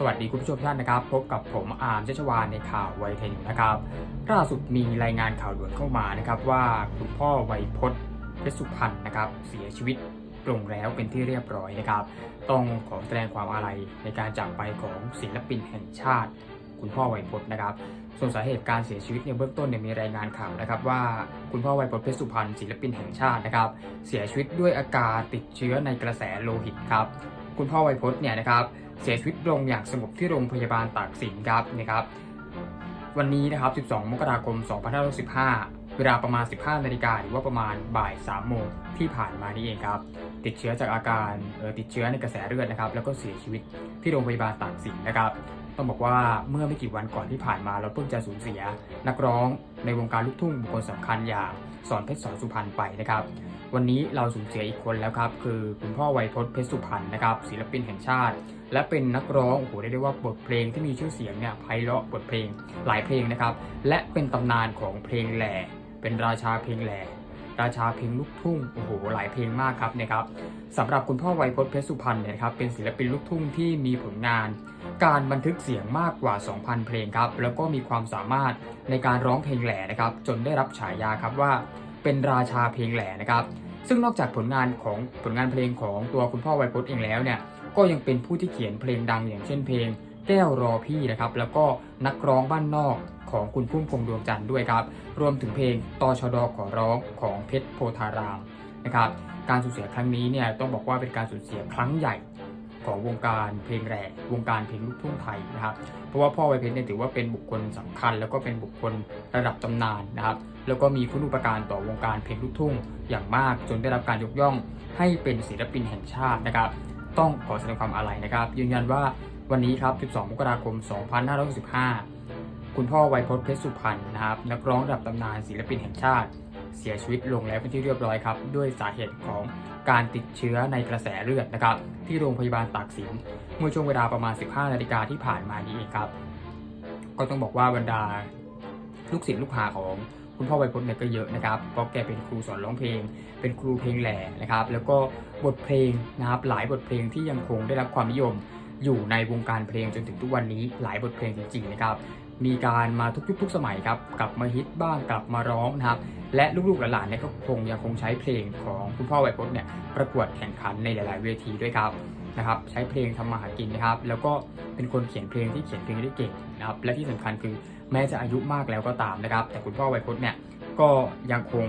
สวัสดีคุณผู้ชมท่านนะครับ พบกับผมอาร์มเชชวานในข่าวไวเทนนะครับล่าสุดมีรายงานข่าวด่วนเข้ามานะครับว่าคุณพ่อไวยพจน์เพชรสุพรรณนะครับเสียชีวิตลงแล้วเป็นที่เรียบร้อยนะครับ ต้องขอแสดงความอาลัยในการจากไปของศิลปินแห่งชาติ คุณพ่อไวยพจน์นะครับ ส่วนสาเหตุการเสียชีวิตในเบื้องต้นเนี่ยมีรายงานข่าวนะครับว่าคุณพ่อไวยพจน์เพชรสุพรรณศิลปินแห่งชาตินะครับ เสียชีวิตด้วยอาการติดเชื้อในกระแสโลหิตครับ คุณพ่อไวยพจน์เนี่ยนะครับ เสียชีวิตลงอย่างสงบที่โรงพยาบาลตากสินครับนะครับ วันนี้นะครับ 12 มกราคม 2565เวลาประมาณ 15 นาฬิกาหรือว่าประมาณบ่าย 3 โมงที่ผ่านมานี่เองครับ ติดเชื้อจากอาการออติดเชื้อในกระแสเลือดนะครับ แล้วก็เสียชีวิตที่โรงพยาบาลตากสินนะครับต้องบอกว่าเมื่อไม่กี่วันก่อนที่ผ่านมาเราเพิ่งจะสูญเสีย นักร้องในวงการลูกทุ่งบุคคลสำคัญอย่างสอนเพชรสอนสุพรรณไปนะครับ วันนี้เราสูญเสียอีกคนแล้วครับคือคุณพ่อไวยพจน์เพชรสุพรรณนะครับศิลปินแห่งชาติ และเป็นนักร้องโอ้โหเรียกได้ว่าบทเพลงที่มีชื่อเสียงเนี่ยไพเราะบทเพลงหลายเพลงนะครับ และเป็นตำนานของเพลงแหล่เป็นราชาเพลงแหล่ราชาเพลงลูกทุ่งโอ้โหหลายเพลงมากครับเนะครับสำหรับคุณพ่อไวยพจน์เพชรสุพรรณเนี่ยครับเป็นศิลปินลูกทุ่งที่มีผลงาน การบันทึกเสียงมากกว่า 2,000 เพลงครับแล้วก็มีความสามารถในการร้องเพลงแหล่นะครับ จนได้รับฉายาครับว่า เป็นราชาเพลงแหล่นะครับ ซึ่งนอกจากผลงานของผลงานเพลงของตัวคุณพ่อไวยพจน์เองแล้วเนี่ยก็ยังเป็นผู้ที่เขียนเพลงดังอย่างเช่นเพลงแก้วรอพี่นะครับ แล้วก็นักร้องบ้านนอกของคุณพุ่มพวงดวงจันทร์ด้วยครับ รวมถึงเพลงตชดขอร้องของเพชรโพธารามนะครับ การสูญเสียครั้งนี้เนี่ยต้องบอกว่าเป็นการสูญเสียครั้งใหญ่ ของวงการเพลงแรกวงการเพลงลูกทุ่งไทยนะครับ เพราะว่าพ่อไวเพชรเนี่ยถือว่าเป็นบุคคลสำคัญ แล้วก็เป็นบุคคลระดับตำนานนะครับ แล้วก็มีคุณอุปการต่อวงการเพลงลูกทุ่งอย่างมาก จนได้รับการยกย่องให้เป็นศิลปินแห่งชาตินะครับ ต้องขอแสดงความอาลัยนะครับ ยืนยันว่าวันนี้ครับ 12 มกราคม 2565 คุณพ่อไวยพจน์เพชรสุพรรณนะครับ นักร้องระดับตำนานศิลปินแห่งชาติ เสียชีวิตลงแล้วเป็นที่เรียบร้อยครับ ด้วยสาเหตุของการติดเชื้อในกระแสเลือดนะครับ ที่โรงพยาบาลตากสิน เมื่อช่วงเวลาประมาณ 15 นาฬิกาที่ผ่านมานี้เองครับ ก็ต้องบอกว่าบรรดาลูกศิษย์ลูกหาของคุณพ่อไวพจน์เนี่ยก็เยอะนะครับ เพราะแกเป็นครูสอนร้องเพลง เป็นครูเพลงแหล่นะครับ แล้วก็บทเพลงนะครับ หลายบทเพลงที่ยังคงได้รับความนิยมอยู่ในวงการเพลงจนถึงทุกวันนี้หลายบทเพลงจริงๆนะครับ มีการมาทุกยุคทุกสมัยครับกลับมาฮิตบ้างกลับมาร้องนะครับและลูกๆหลานๆเนี่ยก็คงยังคงใช้เพลงของคุณพ่อไวยพจน์เนี่ยประกวดแข่งขันในหลาย ๆ เวทีด้วยครับนะครับใช้เพลงทำมาหากินนะครับ แล้วก็เป็นคนเขียนเพลงที่เขียนเพลงได้เก่งนะครับและที่สำคัญคือแม้จะอายุมากแล้วก็ตามนะครับ แต่คุณพ่อไวยพจน์เนี่ยก็ยังคง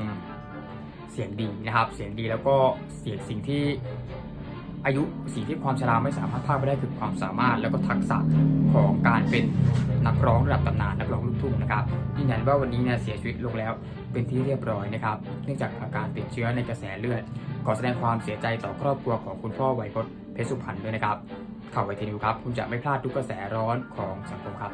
เสียงดีนะครับ เสียงดีแล้วก็เสียงสิ่งที่ อายุสิ่งที่ความชราไม่สามารถพากไปได้คือความสามารถแล้วก็ทักษะของการเป็นนักร้องระดับตำนานนักร้องลูกทุ่งนะครับยืนยันว่าวันนี้เนี่ยเสียชีวิตลงแล้วเป็นที่เรียบร้อยนะครับ เนื่องจากอาการติดเชื้อในกระแสเลือด ขอแสดงความเสียใจต่อครอบครัวของคุณพ่อไวยพจน์เพชรสุพรรณด้วยนะครับข่าวไวทีนิวครับ คุณจะไม่พลาดทุกกระแสร้อนของสังคมครับ